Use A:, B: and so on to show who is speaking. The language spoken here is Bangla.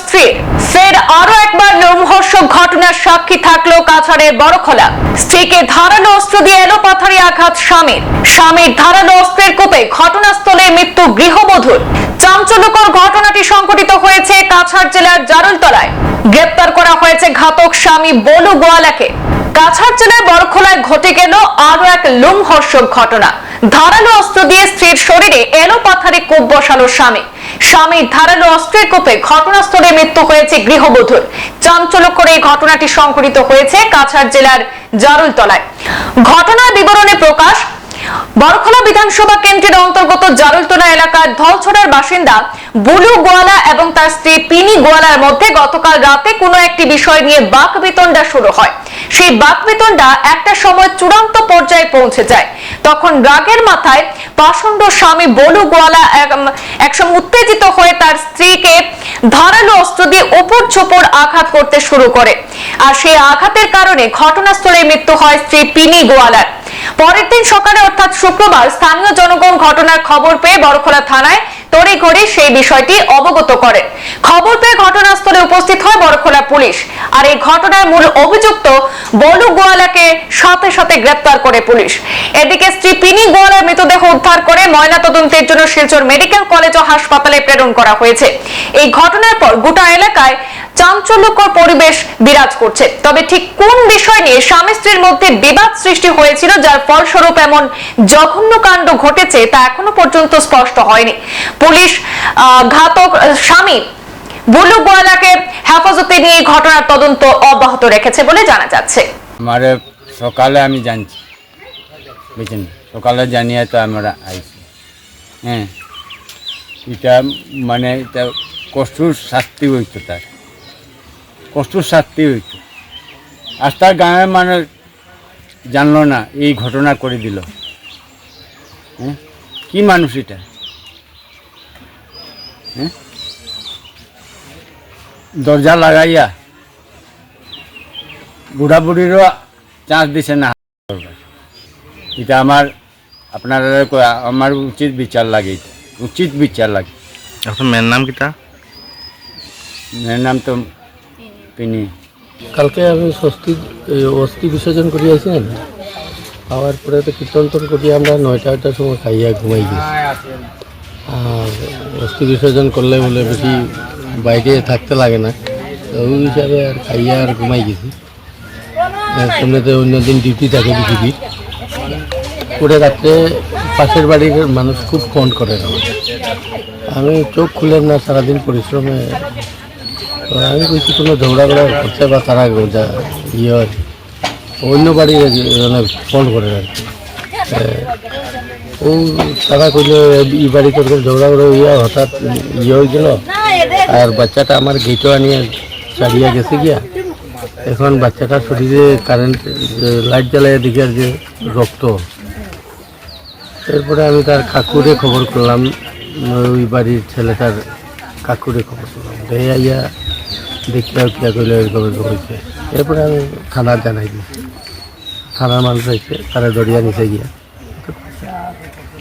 A: স্ত্রীর ফের আরো একবার লোমহর্ষক ঘটনার সাক্ষী থাকলো কাছাড়ের বড়খোলা স্ত্রীকে ধারালো অস্ত্র দিয়ে এলোপাথারি আঘাত স্বামীর স্বামীর ধারালো অস্ত্রের কোপে ঘটনাস্থলে মৃত্যু গৃহবধূর চাঞ্চল্যকর ঘটনাটি সংঘটিত হয়েছে কাছাড় জেলার জারুলতলায় গ্রেপ্তার করা হয়েছে ঘাতক স্বামী বলু গোয়ালাকে কাছাড় জেলার বরখোলায় ঘটে গেল আরো এক লোমহর্ষক ঘটনা ধারালো অস্ত্র দিয়ে স্ত্রীর শরীরে এলোপাথারি কোপ বসালো স্বামী স্বামী ধারালো অস্ত্রের কোপে ঘটনাস্থলে মৃত্যু হয়েছে গৃহবধূর চাঞ্চল্যকর এই ঘটনাটি সংঘটিত হয়েছে কাছাড় জেলার জারুলতলায় ঘটনার বিবরণে প্রকাশ বরখলা বিধানসভা কেন্দ্রের অন্তর্গত জারুলতলা এলাকার ধলছড়ার বাসিন্দা বুলু গোয়ালা এবং তার স্ত্রী পিনি গোয়ালার মধ্যে গতকাল রাতে কোনো একটি বিষয় নিয়ে বাক বেতনটা শুরু হয় সেই বাক বেতনটা একটা সময় চূড়ান্ত পর্যায়ে পৌঁছে যায় তখন রাগের মাথায় পাষণ্ড স্বামী বলু গোয়ালা উত্তেজিত হয়ে তার স্ত্রীকে ধারালো অস্ত্র দিয়ে ওপর ছোপর আঘাত করতে শুরু করে আর সেই আঘাতের কারণে ঘটনাস্থলে মৃত্যু হয় স্ত্রী পিনি গোয়ালার পরের দিন সকালে অর্থাৎ শুক্রবার স্থানীয় জনগণ ঘটনার খবর পেয়ে বড়খোলা থানায় তড়িঘড়ি সেই বিষয়টি অবগত করে খবর পেয়ে ঘটনাস্থলে উপস্থিত হয় বড়খোলা পুলিশ আর এই ঘটনার মূল অভিযুক্ত বনু গোয়ালাকে সাথে সাথে গ্রেপ্তার করে পুলিশ এদিকে স্ত্রী পিনি গোয়ালার মৃতদেহ উদ্ধার করে ময়নাতদন্তের জন্য শিলচর মেডিকেল কলেজ ও হাসপাতালে প্রেরণ করা হয়েছে এই ঘটনার পর গোটা এলাকায় চাঞ্চল্যকর পরিবেশ বিরাজ করছে তবে ঠিক কোন বিষয় নিয়ে স্বামী স্ত্রীর মধ্যে বিবাদ সৃষ্টি হয়েছিল যার ফলস্বরূপ এমন জঘন্য কাণ্ড ঘটেছে তা এখনো পর্যন্ত স্পষ্ট হয়নি পুলিশ ঘাতক স্বামী বুলু গোয়ালাকে হেফাজতে নিয়ে ঘটনার তদন্ত অব্যাহত রেখেছে বলে জানা যাচ্ছে
B: আমারে সকালে আমি জানছি বুঝছেন সকালে জানিয়ে তো আমরা আইছি হ্যাঁ এটা মানে এটা কষ্টুর শাস্তি হইতো তার কষ্টুর শাস্তি হইতো আর তার গ্রামের মানুষ জানলো না এই ঘটনা করে দিল হ্যাঁ কী মানুষ এটা দরজা লাগাইয়া বুড়া বুড়িরও চান্স দিছে না এটা আমার আপনারা আমার উচিত বিচার লাগে উচিত বিচার লাগে
C: আপনার মেয়ের নাম কিটা
B: মেয়ের নাম তো পিনি
D: কালকে আমি ষষ্ঠী অস্থি বিসর্জন করিয়াছিলেন খাওয়ার পরে তো কীর্তন করিয়া আমরা নয়টা আটটার সময় খাইয়া ঘুমাই আর বস্তু বিসর্জন করলে বলে বেশি বাইরে থাকতে লাগে না ওই হিসাবে আর খাইয়া আর ঘুমাই গেছি সামনেতে দিন ডিউটি থাকে বিজেপি পুরে রাত্রে পাশের বাড়ির মানুষ খুব ফোন করে না আমি চোখ খুলেন না সারাদিন পরিশ্রমে আমি বলছি কোনো ঝগড়াগড়া করছে বা তারা যা ইয়ে অন্য বাড়ির ফোন করে আর ও টাকা করলে ই বাড়ি করে ঝগড়া করে ইয়ে হঠাৎ ইয়ে হয়ে গেল আর বাচ্চাটা আমার গেটো আনিয়ে চালিয়ে গেছে গিয়া এখন বাচ্চাটার শরীরে কারেন্ট লাইট জ্বালাইয়া দিকে আর যে রক্ত এরপরে আমি তার কাকুরে খবর করলাম ওই বাড়ির ছেলেটার কাকুরে খবর করলাম দেয়া ইয়া দেখি আর কিয়া করলে এরকম হয়েছে এরপরে আমি থানা জানাই দিয়েছি থানার মানুষ আছে তারা দরিয়া নিচে গিয়া